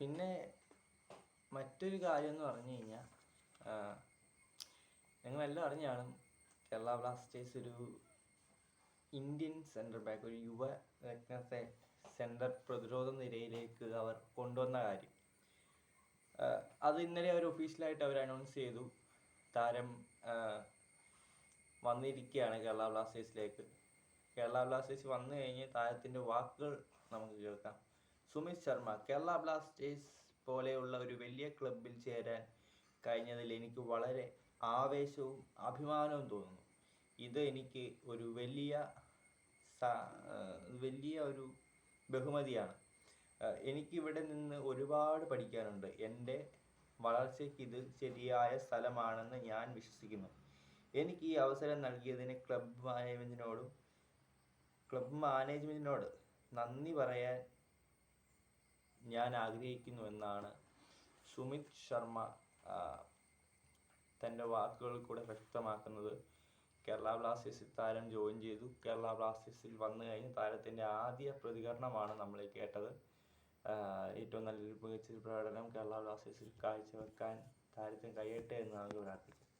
പിന്നെ മറ്റൊരു കാര്യം എന്ന് പറഞ്ഞു കഴിഞ്ഞാൽ നിങ്ങളെല്ലാം കാണും കേരള ബ്ലാസ്റ്റേഴ്സ് ഒരു ഇന്ത്യൻ സെന്റർ ബാക്ക് ഒരു യുവ രത്നത്തെ സെന്റർ പ്രതിരോധ നിരയിലേക്ക് അവർ കൊണ്ടുവന്ന കാര്യം. അത് ഇന്നലെ അവർ ഒഫീഷ്യലായിട്ട് അവർ അനൗൺസ് ചെയ്തു. താരം വന്നിരിക്കുകയാണ് കേരള ബ്ലാസ്റ്റേഴ്സിലേക്ക്. കേരള ബ്ലാസ്റ്റേഴ്സ് വന്നു കഴിഞ്ഞ് താരത്തിന്റെ വാക്കുകൾ നമുക്ക് കേൾക്കാം. സുമിത് ശർമ്മ കേരള ബ്ലാസ്റ്റേഴ്സ് പോലെയുള്ള ഒരു വലിയ ക്ലബിൽ ചേരാൻ കഴിഞ്ഞതിൽ എനിക്ക് വളരെ ആവേശവും അഭിമാനവും തോന്നുന്നു. ഇത് എനിക്ക് ഒരു വലിയ വലിയ ഒരു ബഹുമതിയാണ്. എനിക്കിവിടെ നിന്ന് ഒരുപാട് പഠിക്കാനുണ്ട്. എന്റെ വളർച്ചയ്ക്ക് ഇത് ശരിയായ സ്ഥലമാണെന്ന് ഞാൻ വിശ്വസിക്കുന്നു. എനിക്ക് ഈ അവസരം നൽകിയതിന് ക്ലബ് മാനേജ്മെന്റിനോടും ക്ലബ് മാനേജ്മെന്റിനോട് നന്ദി പറയാൻ ഞാൻ ആഗ്രഹിക്കുന്നു എന്നാണ് സുമിത് ശർമ്മ തന്റെ വാക്കുകളിൽ കൂടെ വ്യക്തമാക്കുന്നത്. കേരള ബ്ലാസ്റ്റേഴ്സിൽ താരം ജോയിൻ ചെയ്തു. കേരള ബ്ലാസ്റ്റേഴ്സിൽ വന്നു കഴിഞ്ഞ് താരത്തിന്റെ ആദ്യ പ്രതികരണമാണ് നമ്മൾ കേട്ടത്. ഏറ്റവും നല്ലൊരു മികച്ച പ്രകടനം കേരള ബ്ലാസ്റ്റേഴ്സിൽ കാഴ്ചവെക്കാൻ താരത്തിന് കഴിയട്ടെ എന്ന് നമുക്ക് പ്രാർത്ഥിക്കാം